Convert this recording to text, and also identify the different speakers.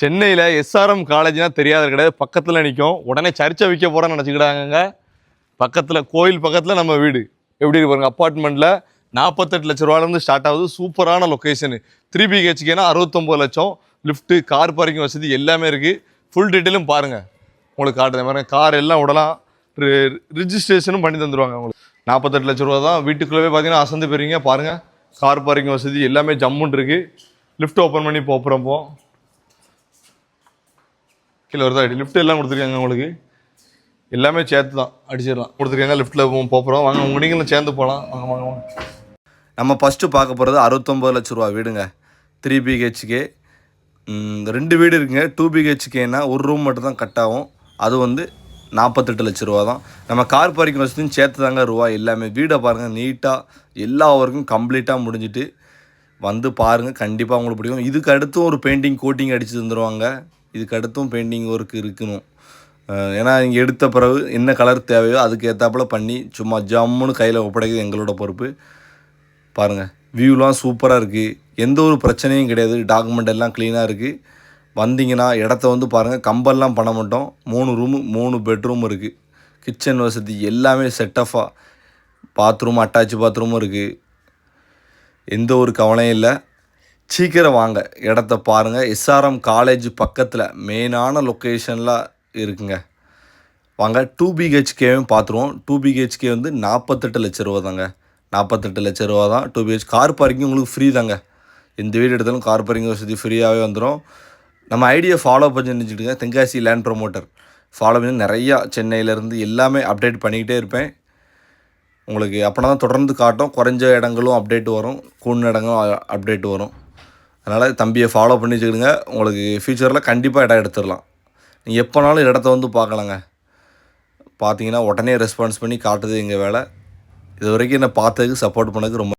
Speaker 1: சென்னையில் எஸ்ஆர்எம் காலேஜ்னா தெரியாத கிடையாது. பக்கத்தில் நிற்கும் உடனே சர்ச்சை விற்க போகிறேன்னு நினச்சிக்கிட்டாங்க பக்கத்தில் கோயில் பக்கத்தில் நம்ம வீடு. எப்படி இருக்கு அப்பார்ட்மெண்ட்டில் நாற்பத்தெட்டு லட்ச ரூபாலேருந்து ஸ்டார்ட் ஆகுது. சூப்பரான லொக்கேஷனு த்ரீ பிஹெச்கேனா அறுபத்தொம்போது லட்சம். லிஃப்ட்டு கார் பார்க்கிங் வசதி எல்லாமே இருக்குது ஃபுல் டீட்டெயிலும் பாருங்கள் உங்களுக்கு காட்டுறேன். பாருங்கள் கார் எல்லாம் விடலாம் ரிஜிஸ்ட்ரேஷனும் பண்ணி தந்துடுவாங்க உங்களுக்கு. நாற்பத்தெட்டு லட்ச ரூபா தான். வீட்டுக்குள்ளவே பார்த்தீங்கன்னா அசந்து போயிருங்க பாருங்கள் கார் பார்க்கிங் வசதி எல்லாமே ஜம்முன்னு இருக்குது லிஃப்ட் ஓப்பன் பண்ணி போகிறப்போ கீழே வருதா? லிஃப்ட் எல்லாம் கொடுத்துருக்காங்க உங்களுக்கு. எல்லாமே சேர்த்து தான் அடிச்சிடலாம். கொடுத்துருக்காங்க லிஃப்ட்டில் போகிறோம் வாங்க உங்கள் நீங்களும் சேர்ந்து போகலாம். வாங்க வாங்க வாங்க.
Speaker 2: நம்ம ஃபஸ்ட்டு பார்க்க போகிறது அறுபத்தொம்பது லட்ச ரூபா வீடுங்க. த்ரீ பிஹெச்கே ரெண்டு வீடு இருக்குங்க. டூ பிஹெச்கேனா ஒரு ரூம் மட்டும் தான் கட் ஆகும். அது வந்து நாற்பத்தெட்டு லட்ச ரூபா தான். நம்ம கார் பார்க்கிங் வசதியும் சேர்த்து தாங்க ரூபா எல்லாமே. வீடை பாருங்கள் நீட்டாக எல்லா ஒர்க்கும் கம்ப்ளீட்டாக முடிஞ்சிட்டு வந்து பாருங்கள் கண்டிப்பாக உங்களுக்கு பிடிக்கும். இதுக்கு அடுத்து ஒரு பெயிண்டிங் கோட்டிங் அடித்து தந்துடுவாங்க இதுக்கு அடுத்தும் பெயிண்டிங் ஒர்க் இருக்கணும் ஏன்னா இங்கே எடுத்த பிறகு என்ன கலர் தேவையோ அதுக்கு ஏற்றாப்புல பண்ணி சும்மா ஜம்முன்னு கையில் ஒப்படைக்கிறது எங்களோட பொறுப்பு. பாருங்கள் வியூலாம் சூப்பராக இருக்குது எந்த ஒரு பிரச்சனையும் கிடையாது. டாக்குமெண்ட் எல்லாம் க்ளீனாக இருக்குது வந்தீங்கன்னா இடத்த வந்து பாருங்கள் கம்பெல்லாம் பண்ண மாட்டோம். மூணு ரூமு மூணு பெட்ரூம் இருக்குது கிச்சன் வசதி எல்லாமே செட்டஃபாக பாத்ரூம் அட்டாச் பாத்ரூமும் இருக்குது எந்த ஒரு கவலையும் இல்லை. சீக்கிரம் வாங்க. இடத்த பாருங்கள் எஸ்ஆர்எம் காலேஜ் பக்கத்தில் மெயினான லொக்கேஷனில் இருக்குங்க. வாங்க டூ பிஹெச்கேவும் பார்த்துருவோம் டூ பிஹெச்கே வந்து நாற்பத்தெட்டு லட்ச ரூபா தாங்க. நாற்பத்தெட்டு லட்ச ரூபா தான். டூ பிஹெச் கார் பார்க்கிங் உங்களுக்கு ஃப்ரீ தாங்க. எந்த வீடு எடுத்தாலும் கார் பார்க்கிங் வசதி ஃப்ரீயாகவே வந்துடும் நம்ம ஐடியா ஃபாலோ பண்ணி நினச்சிட்டுங்க. தென்காசி லேண்ட் ப்ரொமோட்டர் ஃபாலோ பண்ணி நிறையா சென்னையிலேருந்து எல்லாமே அப்டேட் பண்ணிக்கிட்டே இருப்பேன். உங்களுக்கு அப்படின்னா தான் தொடர்ந்து காட்டும். குறைஞ்ச இடங்களும் அப்டேட் வரும். கூண் இடங்களும் அப்டேட் வரும். அதனால் தம்பியை ஃபாலோ பண்ணி வச்சுக்கிடுங்க. உங்களுக்கு ஃப்யூச்சரில் கண்டிப்பாக இடம் எடுத்துடலாம். நீங்கள் எப்போனாலும் இடத்த வந்து பார்க்கலாங்க. பார்த்தீங்கன்னா உடனே ரெஸ்பான்ஸ் பண்ணி காட்டுது எங்கள் வேலை. இது வரைக்கும் என்னை பார்த்ததுக்கு சப்போர்ட் பண்ணதுக்கு ரொம்ப